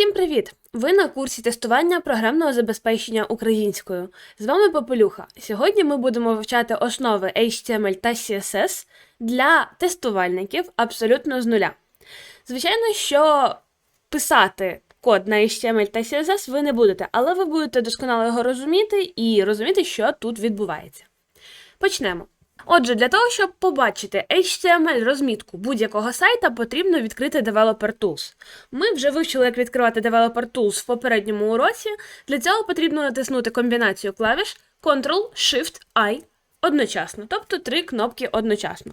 Всім привіт! Ви на курсі тестування програмного забезпечення українською. З вами Попелюха. Сьогодні ми будемо вивчати основи HTML та CSS для тестувальників абсолютно з нуля. Звичайно, що писати код на HTML та CSS ви не будете, але ви будете досконало його розуміти і розуміти, що тут відбувається. Почнемо. Отже, для того, щоб побачити HTML розмітку будь-якого сайта, потрібно відкрити Developer Tools. Ми вже вивчили, як відкривати Developer Tools в попередньому уроці. Для цього потрібно натиснути комбінацію клавіш Ctrl-Shift-I одночасно, тобто три кнопки одночасно.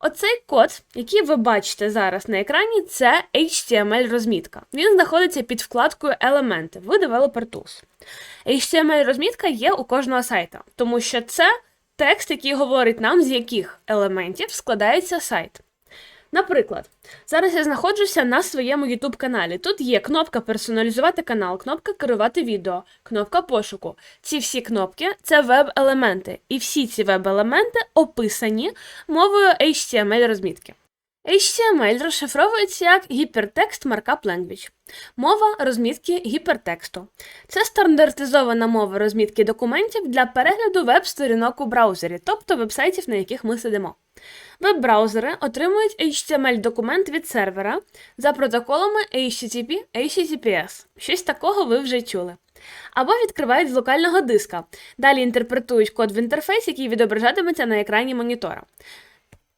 Оцей код, який ви бачите зараз на екрані, це HTML-розмітка. Він знаходиться під вкладкою Елементи в Developer Tools. HTML-розмітка є у кожного сайта, тому що це текст, який говорить нам, з яких елементів складається сайт. Наприклад, зараз я знаходжуся на своєму YouTube каналі. Тут є кнопка персоналізувати канал, кнопка керувати відео, кнопка пошуку. Ці всі кнопки це веб-елементи, і всі ці веб-елементи описані мовою HTML розмітки. HTML розшифровується як Hypertext Markup Language. Мова розмітки гіпертексту. Це стандартизована мова розмітки документів для перегляду веб-сторінок у браузері, тобто вебсайтів, на яких ми сидимо. Веб-браузери отримують HTML-документ від сервера за протоколами HTTP, HTTPS. Щось такого ви вже чули. Або відкривають з локального диска. Далі інтерпретують код в інтерфейс, який відображатиметься на екрані монітора.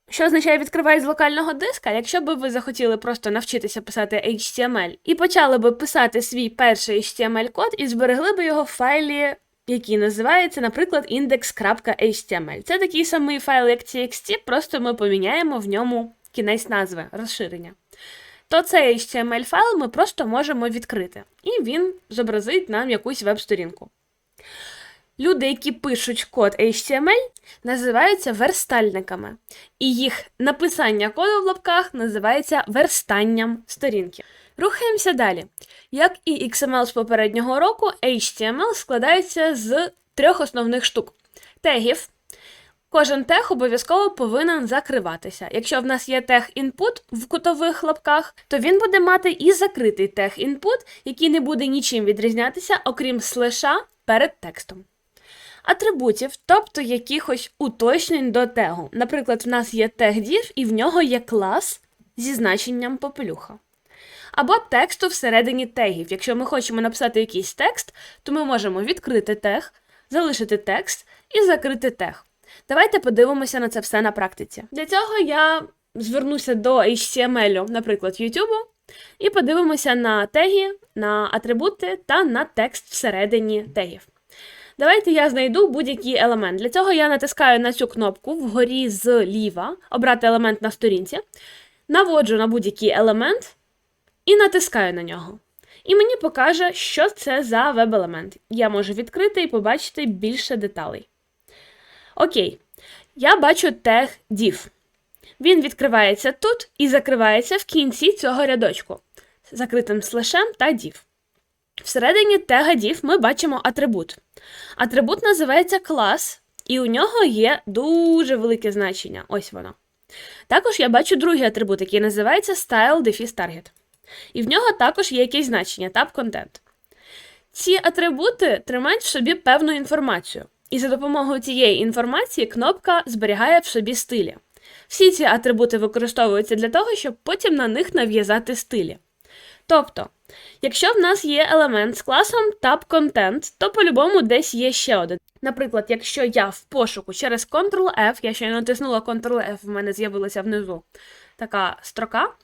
Що означає відкривають з локального диска? Якщо б ви захотіли просто навчитися писати HTML і почали би писати свій перший HTML-код і зберегли би його в файлі, який називається, наприклад, index.html. Це такий самий файл, як TXT, просто ми поміняємо в ньому кінець назви, розширення. То цей HTML файл ми просто можемо відкрити, і він зобразить нам якусь веб-сторінку. Люди, які пишуть код HTML, називаються верстальниками, і їх написання коду в лапках називається верстанням сторінки. Рухаємося далі. Як і XML з попереднього року, HTML складається з трьох основних штук: тегів. Кожен тег обов'язково повинен закриватися. Якщо в нас є тег input в кутових лапках, то він буде мати і закритий тег input, який не буде нічим відрізнятися, окрім слеша перед текстом атрибутів, тобто якихось уточнень до тегу. Наприклад, в нас є тег div і в нього є клас зі значенням попелюха. Або тексту всередині тегів. Якщо ми хочемо написати якийсь текст, то ми можемо відкрити тег, залишити текст і закрити тег. Давайте подивимося на це все на практиці. Для цього я звернуся до HTML, наприклад, YouTube, і подивимося на теги, на атрибути та на текст всередині тегів. Давайте я знайду будь-який елемент. Для цього я натискаю на цю кнопку вгорі зліва, обрати елемент на сторінці, наводжу на будь-який елемент і натискаю на нього. І мені покаже, що це за веб-елемент. Я можу відкрити і побачити більше деталей. Окей, я бачу тег div. Він відкривається тут і закривається в кінці цього рядочку закритим слешем та div. Всередині тега div ми бачимо атрибут. Атрибут називається клас, і у нього є дуже велике значення. Ось воно. Також я бачу другий атрибут, який називається Style Defis Target. І в нього також є якесь значення Tab Content. Ці атрибути тримають в собі певну інформацію. І за допомогою цієї інформації кнопка зберігає в собі стилі. Всі ці атрибути використовуються для того, щоб потім на них нав'язати стилі. Тобто, якщо в нас є елемент з класом tab-content, то по-любому десь є ще один. Наприклад, якщо я в пошуку через Ctrl-F, я ще натиснула Ctrl-F, в мене з'явилася внизу така строка.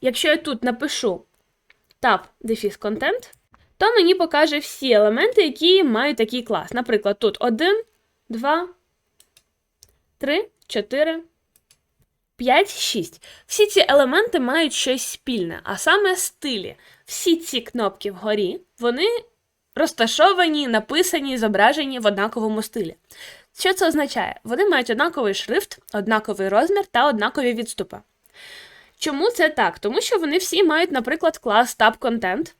Якщо я тут напишу tab-content, то мені покаже всі елементи, які мають такий клас. Наприклад, тут 1, 2, 3, 4. 5, 6. Всі ці елементи мають щось спільне, а саме стилі. Всі ці кнопки вгорі, вони розташовані, написані, зображені в однаковому стилі. Що це означає? Вони мають однаковий шрифт, однаковий розмір та однакові відступи. Чому це так? Тому що вони всі мають, наприклад, клас Tab-Content,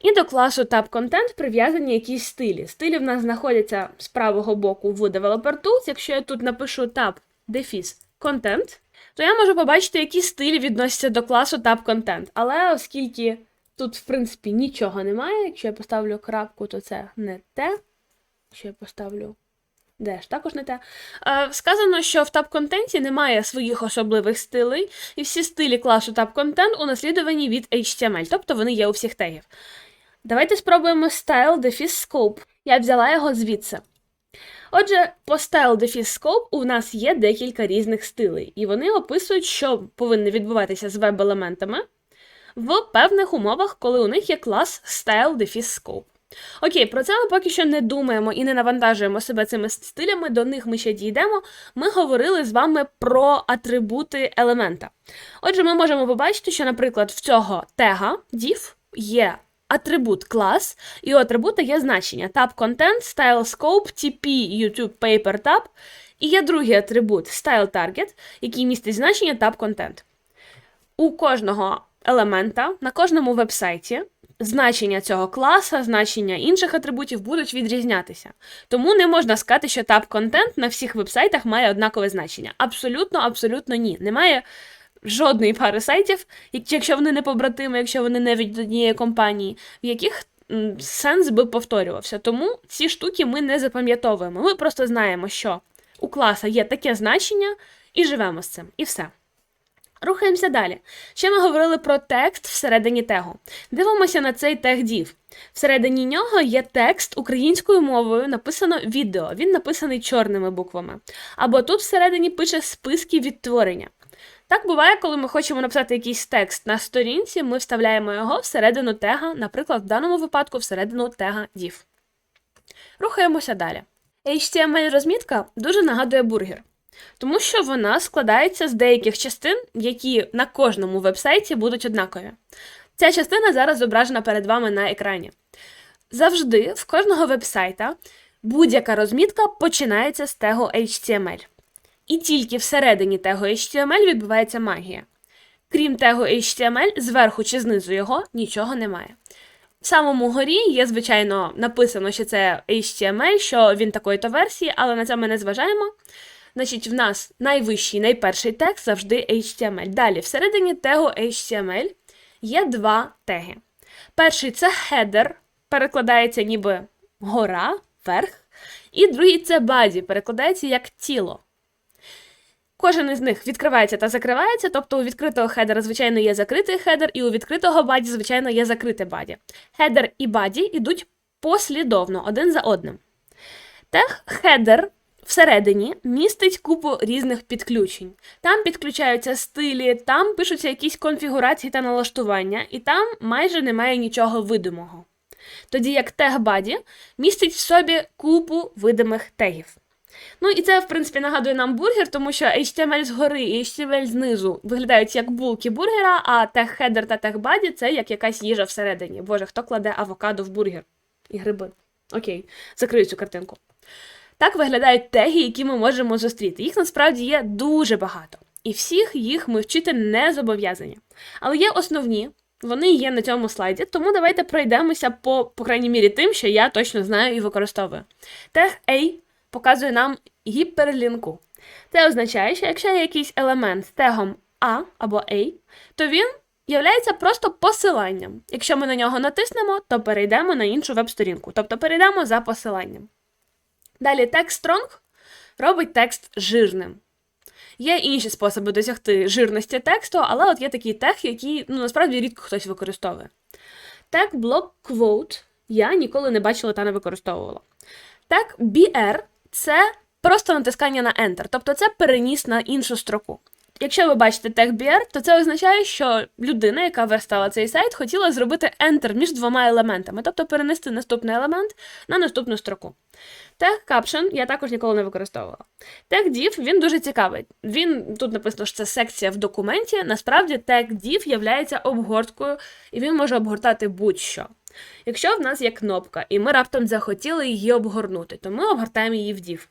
і до класу Tab-Content прив'язані якісь стилі. Стилі в нас знаходяться з правого боку в Developer Tools. Якщо я тут напишу Tab Defis Content, то я можу побачити, які стилі відносяться до класу Tab Content. Але оскільки Тут, в принципі, нічого немає. Якщо я поставлю крапку, то це не те. Якщо я поставлю Де ж також не те. Е, сказано, що в таб-контенті немає своїх особливих стилей, і всі стилі класу таб-контент унаслідувані від HTML, тобто вони є у всіх тегів. Давайте спробуємо style defis scope. Я взяла його звідси. Отже, по style defis scope у нас є декілька різних стилей, і вони описують, що повинно відбуватися з веб-елементами в певних умовах, коли у них є клас style defis scope. Окей, про це ми поки що не думаємо і не навантажуємо себе цими стилями, до них ми ще дійдемо. Ми говорили з вами про атрибути елемента. Отже, ми можемо побачити, що, наприклад, в цього тега div є атрибут клас, і у атрибута є значення tab content, style scope, TP, YouTube, paper tab, і є другий атрибут style target, який містить значення tab content. У кожного елемента на кожному вебсайті значення цього класа, значення інших атрибутів будуть відрізнятися. Тому не можна сказати, що tab content на всіх вебсайтах має однакове значення. Абсолютно, абсолютно ні. Немає жодної пари сайтів, якщо вони не побратими, якщо вони не від однієї компанії, в яких сенс би повторювався. Тому ці штуки ми не запам'ятовуємо. Ми просто знаємо, що у класа є таке значення, і живемо з цим. І все. Рухаємося далі. Ще ми говорили про текст всередині тегу. Дивимося на цей тег div. Всередині нього є текст українською мовою, написано відео. Він написаний чорними буквами. Або тут всередині пише списки відтворення. Так буває, коли ми хочемо написати якийсь текст на сторінці, ми вставляємо його всередину тега, наприклад, в даному випадку всередину тега div. Рухаємося далі. HTML-розмітка дуже нагадує бургер. Тому що вона складається з деяких частин, які на кожному вебсайті будуть однакові. Ця частина зараз зображена перед вами на екрані. Завжди в кожного вебсайта будь-яка розмітка починається з тегу HTML. І тільки всередині тегу HTML відбувається магія. Крім тегу HTML, зверху чи знизу його нічого немає. В самому горі є, звичайно, написано, що це HTML, що він такої-то версії, але на це ми не зважаємо. Значить, в нас найвищий, найперший тег завжди HTML. Далі, всередині тегу HTML є два теги. Перший це header, перекладається ніби гора, верх. І другий це body, перекладається як тіло. Кожен із них відкривається та закривається, тобто у відкритого хедера, звичайно, є закритий хедер, і у відкритого баді, звичайно, є закрите баді. Хедер і баді йдуть послідовно один за одним. Тег хедер всередині містить купу різних підключень. Там підключаються стилі, там пишуться якісь конфігурації та налаштування, і там майже немає нічого видимого. Тоді як тег body містить в собі купу видимих тегів. Ну і це, в принципі, нагадує нам бургер, тому що HTML згори і HTML знизу виглядають як булки бургера, а header та body це як якась їжа всередині. Боже, хто кладе авокадо в бургер? І гриби. Окей, закрию цю картинку. Так виглядають теги, які ми можемо зустріти. Їх насправді є дуже багато. І всіх їх ми вчити не зобов'язані. Але є основні, вони є на цьому слайді, тому давайте пройдемося по, по крайній мірі, тим, що я точно знаю і використовую. Тег A показує нам гіперлінку. Це означає, що якщо є якийсь елемент з тегом A або A, то він являється просто посиланням. Якщо ми на нього натиснемо, то перейдемо на іншу веб-сторінку, тобто перейдемо за посиланням. Далі текст strong робить текст жирним. Є інші способи досягти жирності тексту, але от є такий тег, який ну, насправді рідко хтось використовує. Тег block quote я ніколи не бачила та не використовувала. Тег BR це просто натискання на Enter, тобто це переніс на іншу строку. Якщо ви бачите тег BR, то це означає, що людина, яка верстала цей сайт, хотіла зробити Enter між двома елементами, тобто перенести наступний елемент на наступну строку. Тег Caption я також ніколи не використовувала. Тег div він дуже цікавий. Він тут написано, що це секція в документі. Насправді тег div є обгорткою, і він може обгортати будь-що. Якщо в нас є кнопка, і ми раптом захотіли її обгорнути, то ми обгортаємо її в div.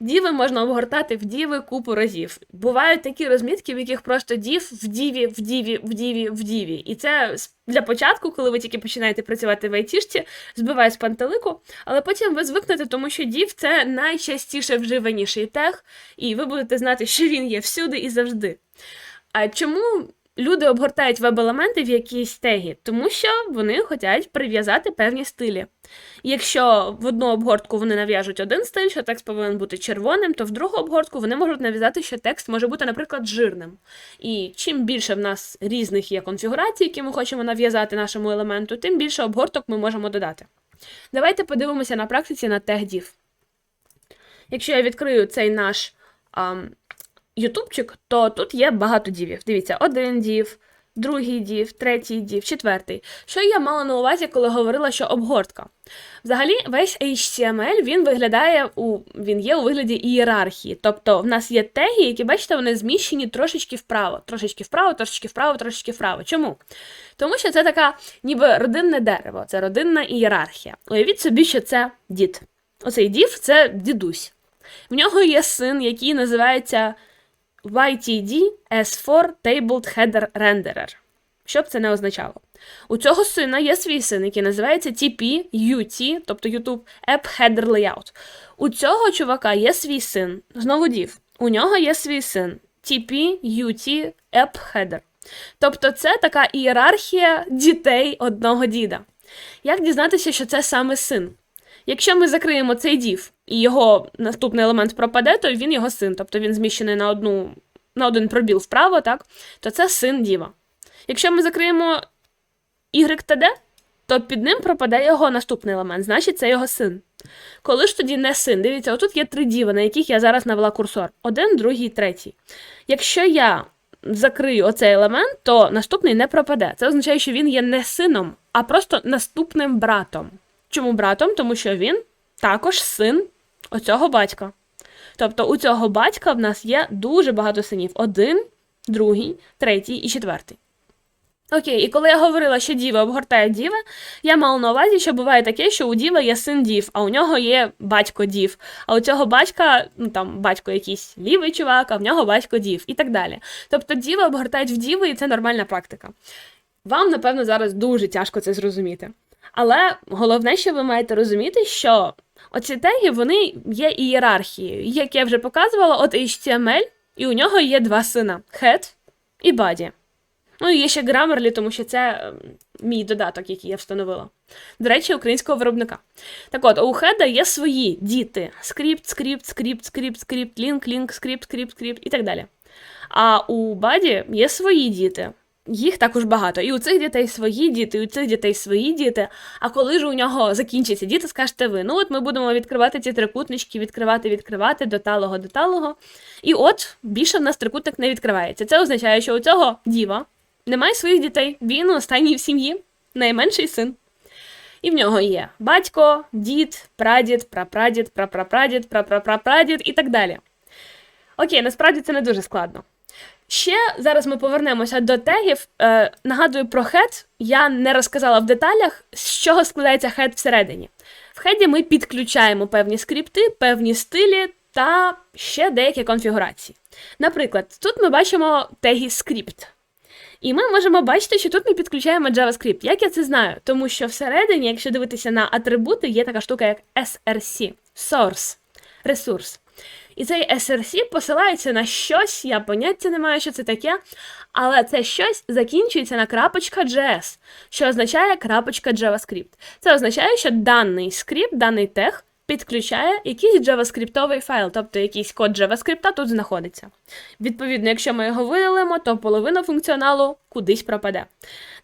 Діви можна обгортати в діви купу разів. Бувають такі розмітки, в яких просто дів в діві, в діві, в діві, в діві. І це для початку, коли ви тільки починаєте працювати в айтішці, збиває з пантелику, але потім ви звикнете, тому що дів це найчастіше вживаніший тег, і ви будете знати, що він є всюди і завжди. А чому люди обгортають веб-елементи в якісь теги? Тому що вони хочуть прив'язати певні стилі. Якщо в одну обгортку вони нав'яжуть один стиль, що текст повинен бути червоним, то в другу обгортку вони можуть нав'язати, що текст може бути, наприклад, жирним. І чим більше в нас різних є конфігурацій, які ми хочемо нав'язати нашому елементу, тим більше обгорток ми можемо додати. Давайте подивимося на практиці на тег div. Якщо я відкрию цей наш ам, ютубчик, то тут є багато дівів. Дивіться, один дів, другий дів, третій дів, четвертий. Що я мала на увазі, коли говорила, що обгортка? Взагалі, весь HTML він виглядає у він є у вигляді ієрархії. Тобто в нас є теги, які, бачите, вони зміщені трошечки вправо, трошечки вправо, трошечки вправо, трошечки вправо. Чому? Тому що це така, ніби родинне дерево, це родинна ієрархія. Уявіть собі, що це дід. Оцей дів це дідусь. В нього є син, який називається YTD S4 Tabled Header Renderer. Що б це не означало? У цього сина є свій син, який називається TP UT, тобто YouTube App Header Layout. У цього чувака є свій син, знову дів. У нього є свій син TP UT App Header. Тобто це така ієрархія дітей одного діда. Як дізнатися, що це саме син? Якщо ми закриємо цей дів і його наступний елемент пропаде, то він його син, тобто він зміщений на одну, на один пробіл вправо, так, то це син діва. Якщо ми закриємо YTD, то під ним пропаде його наступний елемент, значить це його син. Коли ж тоді не син, дивіться, отут є три діва, на яких я зараз навела курсор: один, другий, третій. Якщо я закрию оцей елемент, то наступний не пропаде. Це означає, що він є не сином, а просто наступним братом. Чому братом? Тому що він також син оцього батька. Тобто у цього батька в нас є дуже багато синів: один, другий, третій і четвертий. Окей, і коли я говорила, що діва обгортає діва, я мала на увазі, що буває таке, що у діва є син дів, а у нього є батько дів. А у цього батька, ну там батько якийсь лівий чувак, а в нього батько дів і так далі. Тобто діва обгортають в діви, і це нормальна практика. Вам, напевно, зараз дуже тяжко це зрозуміти. Але головне, що ви маєте розуміти, що оці теги вони є ієрархією. Як я вже показувала, от HTML, і у нього є два сина: head і body. Ну і є ще Grammarly, тому що це ем, мій додаток, який я встановила. До речі, українського виробника. Так от, у Хеда є свої діти: скрипт, скрипт, скрипт, скрипт, скрипт, лінк, лінк, скрипт, скрипт, скрипт і так далі. А у Баді є свої діти. Їх також багато. І у цих дітей свої діти, і у цих дітей свої діти. А коли ж у нього закінчаться діти, скажете ви, ну от ми будемо відкривати ці трикутнички, відкривати, відкривати до талого, до талого. І от більше в нас трикутник не відкривається. Це означає, що у цього діва немає своїх дітей. Він останній в сім'ї, найменший син. І в нього є батько, дід, прадід, прапрадід, прапрапрадід, прапрапрапрадід і так далі. Окей, насправді це не дуже складно. Ще зараз ми повернемося до тегів. Е, Нагадую про хед. Я не розказала в деталях, з чого складається хед всередині. В хеді ми підключаємо певні скрипти, певні стилі та ще деякі конфігурації. Наприклад, тут ми бачимо теги скрипт. І ми можемо бачити, що тут ми підключаємо JavaScript. Як я це знаю? Тому що всередині, якщо дивитися на атрибути, є така штука, як SRC Source, ресурс. І цей SRC посилається на щось, я поняття не маю, що це таке, але це щось закінчується на .js, що означає крапочка JavaScript. Це означає, що даний скрипт, даний тег підключає якийсь JavaScript файл, тобто якийсь код JavaScript тут знаходиться. Відповідно, якщо ми його видалимо, то половина функціоналу кудись пропаде.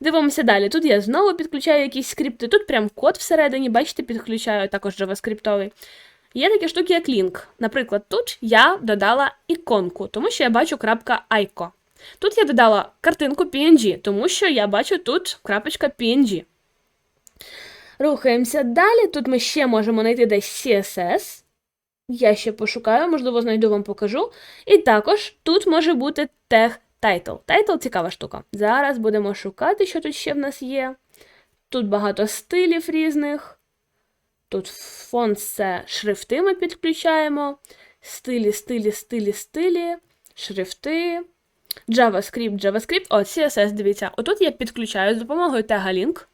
Дивимося далі. Тут я знову підключаю якісь скрипти, тут прям код всередині, бачите, підключаю також JavaScript. Є такі штуки, як link. Наприклад, тут я додала іконку, тому що я бачу крапка ICO. Тут я додала картинку PNG, тому що я бачу тут крапочка PNG. Рухаємося далі. Тут ми ще можемо знайти десь CSS. Я ще пошукаю, можливо, знайду вам покажу. І також тут може бути тег title. Title цікава штука. Зараз будемо шукати, що тут ще в нас є. Тут багато стилів різних. Тут фон це шрифти ми підключаємо. Стилі, стилі, стилі, стилі, шрифти. JavaScript, JavaScript. О, CSS, дивіться. Отут я підключаю з допомогою тега link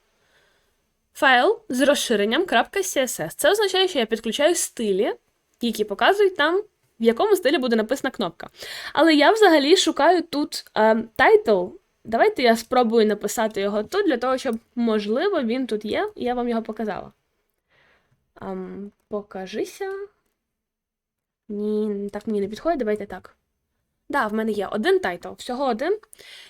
файл з розширенням .css. Це означає, що я підключаю стилі, які показують там, в якому стилі буде написана кнопка. Але я взагалі шукаю тут е, title давайте я спробую написати його тут, для того, щоб, можливо, він тут є, і я вам його показала. Ам, покажися. Ні, так мені не підходить, давайте так. Да, в мене є один тайтл, всього один.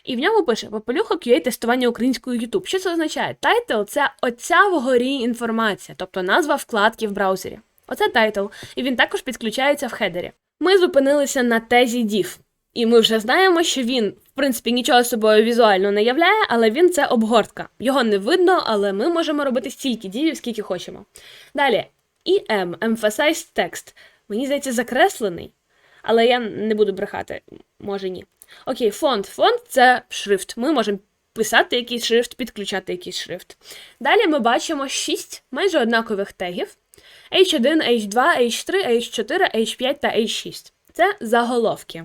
І в ньому пише Попелюха QA тестування українською YouTube. Що це означає? Тайтл це оця вгорі інформація, тобто назва вкладки в браузері. Оце тайтл, і він також підключається в хедері. Ми зупинилися на тезі div. І ми вже знаємо, що він, в принципі, нічого собою візуально не являє, але він це обгортка. Його не видно, але ми можемо робити стільки дівів, скільки хочемо. Далі, EM, Emphasized Text. Мені здається, закреслений, але я не буду брехати, може ні. Окей, фонд. Фонд це шрифт. Ми можемо писати якийсь шрифт, підключати якийсь шрифт. Далі ми бачимо 6 майже однакових тегів: H1, H2, H3, H4, H5 та H6. Це заголовки.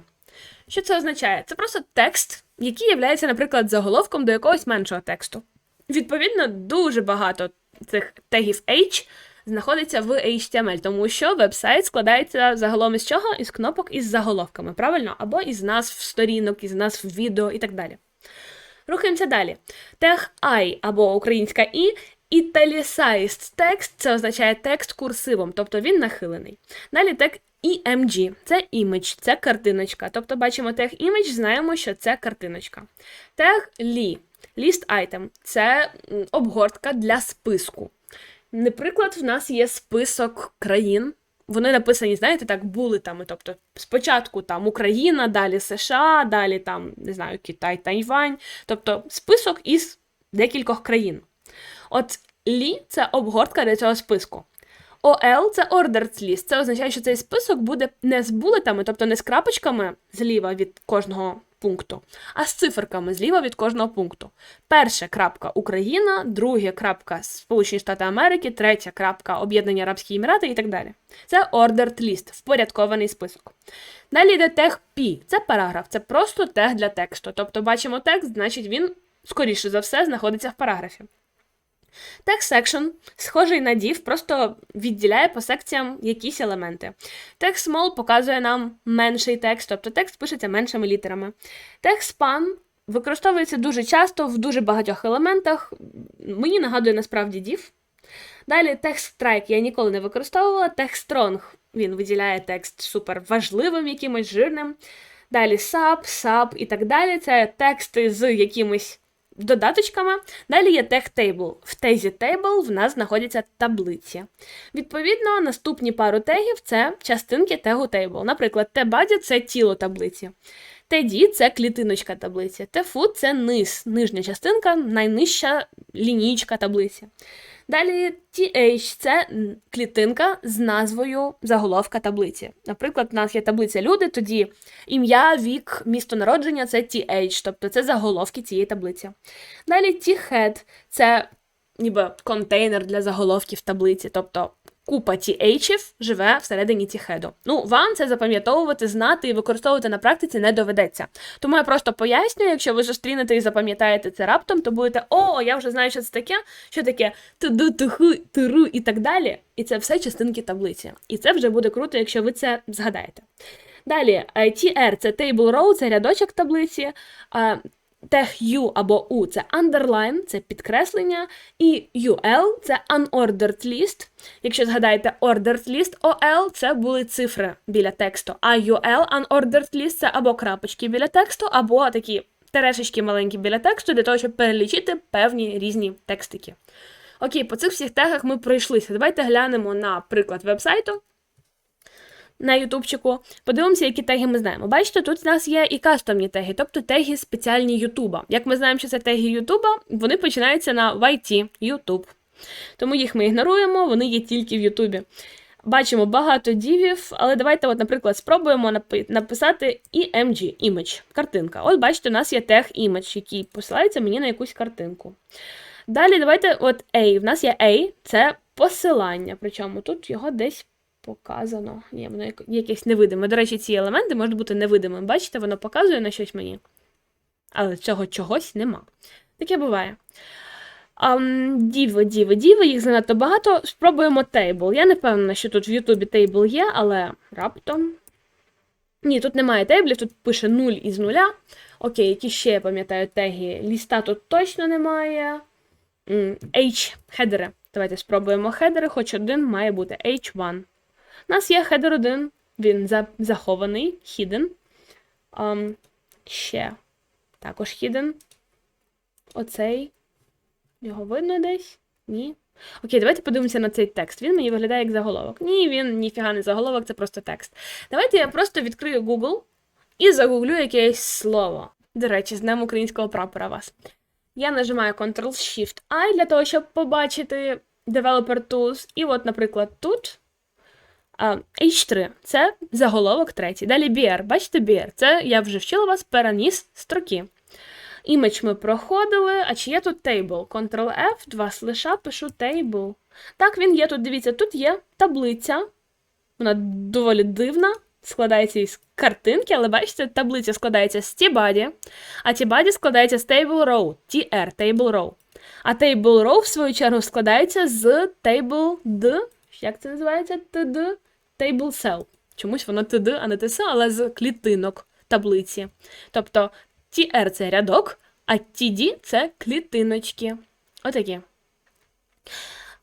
Що це означає? Це просто текст, який є, наприклад, заголовком до якогось меншого тексту. Відповідно, дуже багато цих тегів H знаходиться в HTML, тому що веб-сайт складається загалом із чого? Із кнопок із заголовками, правильно? Або із назв сторінок, із назв відео і так далі. Рухаємося далі. Тег I або українська І. Italicized текст це означає текст курсивом, тобто він нахилений. Далі тег EMG це image, це картиночка. Тобто бачимо тег image, знаємо, що це картиночка. Тег LI, list item це обгортка для списку. Наприклад, в нас є список країн. Вони написані, знаєте, так, булетами. Тобто, спочатку там Україна, далі США, далі там, не знаю, Китай, Тайвань. Тобто список із декількох країн. От лі це обгортка для цього списку. OL це ordered list. Це означає, що цей список буде не з булетами, тобто не з крапочками зліва від кожного пункту, а з циферками зліва від кожного пункту. Перша крапка Україна, друга крапка Сполучені Штати Америки, третя крапка Об'єднані Арабські Емірати і так далі. Це ordered list, впорядкований список. Далі йде тег P. Це параграф, це просто тег для тексту. Тобто бачимо текст, значить він, скоріше за все, знаходиться в параграфі. Text section, схожий на div, просто відділяє по секціям якісь елементи. Text small показує нам менший текст, тобто текст пишеться меншими літерами. Text span використовується дуже часто в дуже багатьох елементах. Мені нагадує насправді div. Далі text strike я ніколи не використовувала. Text strong він виділяє текст супер важливим, якимось жирним. Далі sub, sub і так далі. Це тексти з якимось додаточками. Далі є тег table. В тезі table в нас знаходяться таблиці. Відповідно, наступні пару тегів це частинки тегу table. Наприклад, tbody – це тіло таблиці. TD – це клітиночка таблиці. TFood – це низ, нижня частинка, найнижча лінійка таблиці. Далі TH це клітинка з назвою заголовка таблиці. Наприклад, у нас є таблиця люди, тоді ім'я, вік, місто народження це TH, тобто це заголовки цієї таблиці. Далі T-head це ніби контейнер для заголовків таблиці, тобто купа TH живе всередині тіхеду. Ну, вам це запам'ятовувати, знати і використовувати на практиці не доведеться. Тому я просто пояснюю, якщо ви зустрінете і запам'ятаєте це раптом, то будете о, я вже знаю, що це таке, що таке туду, туху, туру і так далі. І це все частинки таблиці. І це вже буде круто, якщо ви це згадаєте. Далі, TR це table row, це рядочок таблиці. Тег U або U це underline, це підкреслення, і UL це unordered list. Якщо згадаєте ordered list, OL це були цифри біля тексту, а UL unordered list це або крапочки біля тексту, або такі терешечки маленькі біля тексту, для того, щоб перелічити певні різні текстики. Окей, по цих всіх тегах ми пройшлися. Давайте глянемо на приклад вебсайту на ютубчику. Подивимося, які теги ми знаємо. Бачите, тут у нас є і кастомні теги, тобто теги спеціальні Ютуба. Як ми знаємо, що це теги Ютуба, вони починаються на YT, Ютуб. Тому їх ми ігноруємо, вони є тільки в Ютубі. Бачимо багато дівів, але давайте, от, наприклад, спробуємо написати EMG, image, картинка. От бачите, у нас є тег image, який посилається мені на якусь картинку. Далі давайте от A. В нас є A, це посилання. Причому тут його десь показано. Ні, воно якесь невидиме. До речі, ці елементи можуть бути невидимими. Бачите, воно показує на щось мені. Але цього чогось нема. Таке буває. Um, діви, діви, діви, їх занадто багато. Спробуємо тейбл. Я не впевнена, що тут в Ютубі тейбл є, але раптом. Ні, тут немає тейблів, тут пише 0 із нуля. Окей, які ще я пам'ятаю теги. Ліста тут точно немає. H хедери. Давайте спробуємо хедери, хоч один має бути H1. У нас є хедер 1, він за- захований, hidden. Um, ще також hidden. Оцей. Його видно десь? Ні. Окей, давайте подивимося на цей текст. Він мені виглядає як заголовок. Ні, він ніфіга не заголовок, це просто текст. Давайте я просто відкрию Google і загуглю якесь слово. До речі, з Днем українського прапора вас. Я нажимаю Ctrl-Shift-I для того, щоб побачити Developer Tools. І от, наприклад, тут H3 це заголовок третій. Далі BR. Бачите BR? Це я вже вчила вас переніс строки. Імідж ми проходили. А чи є тут table? Ctrl-F, два слиша, пишу table. Так, він є тут. Дивіться, тут є таблиця. Вона доволі дивна. Складається із картинки, але бачите, таблиця складається з T-body, а T-body складається з table row, TR, table row. А table row, в свою чергу, складається з table D, як це називається? TD, table cell. Чомусь воно TD, а не TC, але з клітинок таблиці. Тобто TR це рядок, а TD це клітиночки. Отакі.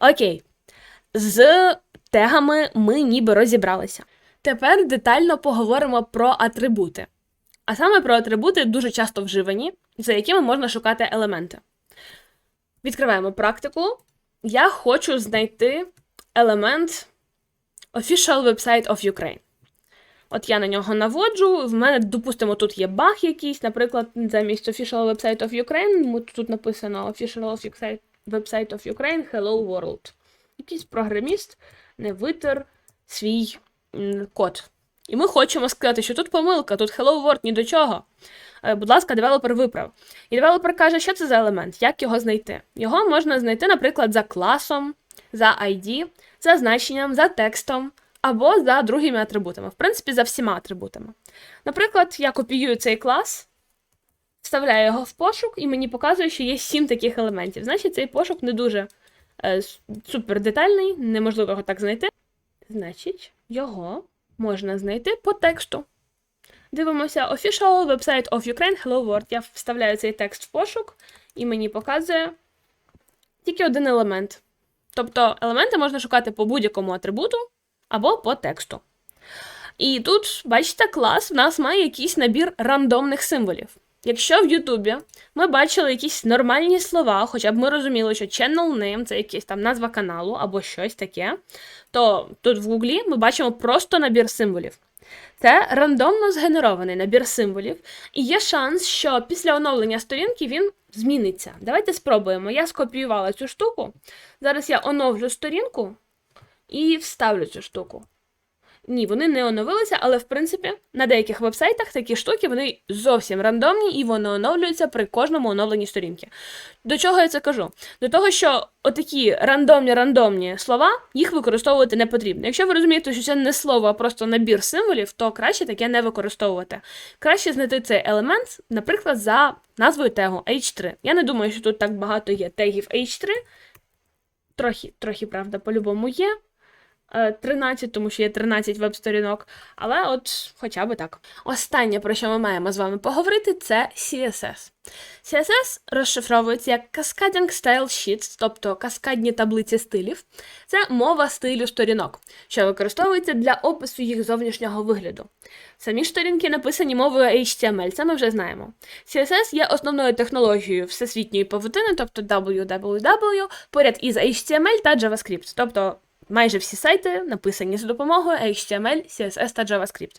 Окей. З тегами ми ніби розібралися. Тепер детально поговоримо про атрибути. А саме про атрибути дуже часто вживані, за якими можна шукати елементи. Відкриваємо практику. Я хочу знайти елемент Official Website of Ukraine. От я на нього наводжу. В мене, допустимо, тут є баг якийсь, наприклад, замість Official Website of Ukraine, тут написано Official of Website of Ukraine Hello World. Якийсь програміст не витер свій код. І ми хочемо сказати, що тут помилка, тут Hello World ні до чого. Е, Будь ласка, девелопер виправ. І девелопер каже, що це за елемент, як його знайти. Його можна знайти, наприклад, за класом, за ID, за значенням, за текстом або за другими атрибутами. В принципі, за всіма атрибутами. Наприклад, я копіюю цей клас, вставляю його в пошук, і мені показує, що є сім таких елементів. Значить, цей пошук не дуже е, супер детальний, неможливо його так знайти. Значить, його можна знайти по тексту. Дивимося Official Website of Ukraine Hello World. Я вставляю цей текст в пошук, і мені показує тільки один елемент. Тобто елементи можна шукати по будь-якому атрибуту або по тексту. І тут, бачите, клас в нас має якийсь набір рандомних символів. Якщо в Ютубі ми бачили якісь нормальні слова, хоча б ми розуміли, що channel name це якась там назва каналу або щось таке, то тут в Гуглі ми бачимо просто набір символів. Це рандомно згенерований набір символів, і є шанс, що після оновлення сторінки він зміниться. Давайте спробуємо. Я скопіювала цю штуку. Зараз я оновлю сторінку і вставлю цю штуку. Ні, вони не оновилися, але в принципі на деяких вебсайтах такі штуки вони зовсім рандомні і вони оновлюються при кожному оновленні сторінки. До чого я це кажу? До того, що отакі рандомні рандомні слова їх використовувати не потрібно. Якщо ви розумієте, що це не слово, а просто набір символів, то краще таке не використовувати. Краще знайти цей елемент, наприклад, за назвою тегу H3. Я не думаю, що тут так багато є тегів H3. Трохи, трохи, правда, по-любому є. Е, 13, тому що є 13 веб-сторінок, але от хоча б так. Останнє, про що ми маємо з вами поговорити, це CSS. CSS розшифровується як Cascading Style Sheets, тобто каскадні таблиці стилів. Це мова стилю сторінок, що використовується для опису їх зовнішнього вигляду. Самі сторінки написані мовою HTML, це ми вже знаємо. CSS є основною технологією всесвітньої павутини, тобто www, поряд із HTML та JavaScript, тобто Майже всі сайти написані за допомогою HTML, CSS та JavaScript.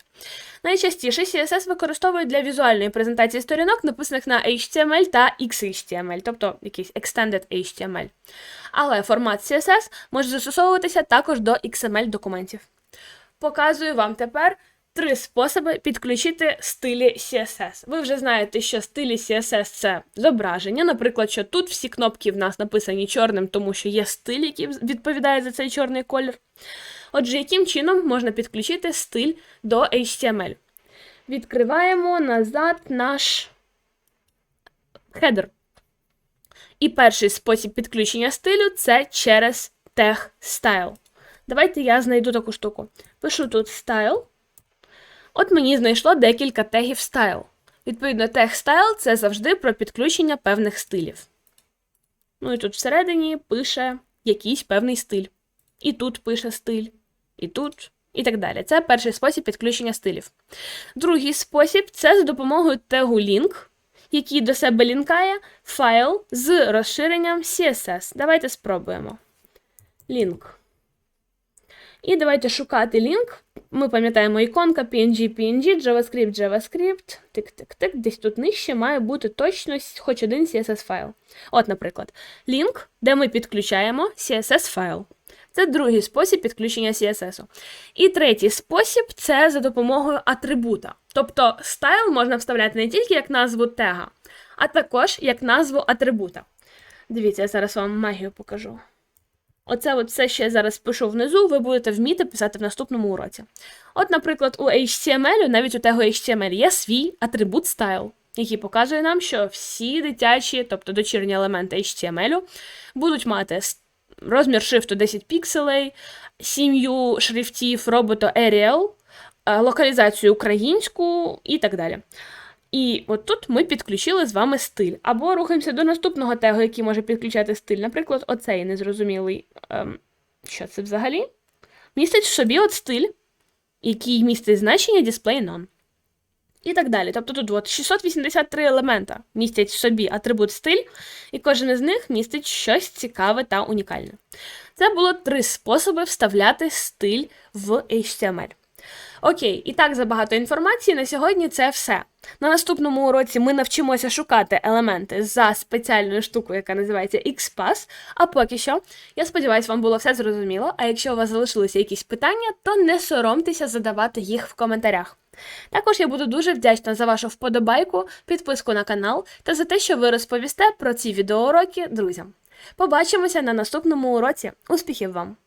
Найчастіше CSS використовують для візуальної презентації сторінок, написаних на HTML та XHTML, тобто якийсь Extended HTML. Але формат CSS може застосовуватися також до XML документів. Показую вам тепер три способи підключити стилі CSS. Ви вже знаєте, що стилі CSS це зображення. Наприклад, що тут всі кнопки в нас написані чорним, тому що є стиль, який відповідає за цей чорний колір. Отже, яким чином можна підключити стиль до HTML? Відкриваємо назад наш хедер. І перший спосіб підключення стилю це через тег style. Давайте я знайду таку штуку. Пишу тут style. От мені знайшло декілька тегів style. Відповідно, тег style – це завжди про підключення певних стилів. Ну і тут всередині пише якийсь певний стиль. І тут пише стиль, і тут, і так далі. Це перший спосіб підключення стилів. Другий спосіб це за допомогою тегу link, який до себе лінкає файл з розширенням CSS. Давайте спробуємо. Link. І давайте шукати лінк. Ми пам'ятаємо іконка PNG, PNG, JavaScript, JavaScript. Тик-тик-тик. Десь тут нижче має бути точно хоч один CSS файл. От, наприклад, лінк, де ми підключаємо CSS файл. Це другий спосіб підключення CSS. І третій спосіб це за допомогою атрибута. Тобто стайл можна вставляти не тільки як назву тега, а також як назву атрибута. Дивіться, я зараз вам магію покажу. Оце от все, що я зараз пишу внизу, ви будете вміти писати в наступному уроці. От, наприклад, у HTML, навіть у тегу HTML, є свій атрибут style, який показує нам, що всі дитячі, тобто дочірні елементи HTML, будуть мати розмір шрифту 10 пікселей, сім'ю шрифтів роботу Arial, е, локалізацію українську і так далі. І от тут ми підключили з вами стиль. Або рухаємося до наступного тегу, який може підключати стиль. Наприклад, оцей незрозумілий. Ем, що це взагалі? Містить в собі от стиль, який містить значення display none. І так далі. Тобто тут от 683 елемента містять в собі атрибут стиль, і кожен із них містить щось цікаве та унікальне. Це було три способи вставляти стиль в HTML. Окей, і так забагато інформації. На сьогодні це все. На наступному уроці ми навчимося шукати елементи за спеціальною штукою, яка називається XPath. А поки що, я сподіваюся, вам було все зрозуміло. А якщо у вас залишилися якісь питання, то не соромтеся задавати їх в коментарях. Також я буду дуже вдячна за вашу вподобайку, підписку на канал та за те, що ви розповісте про ці відеоуроки друзям. Побачимося на наступному уроці. Успіхів вам!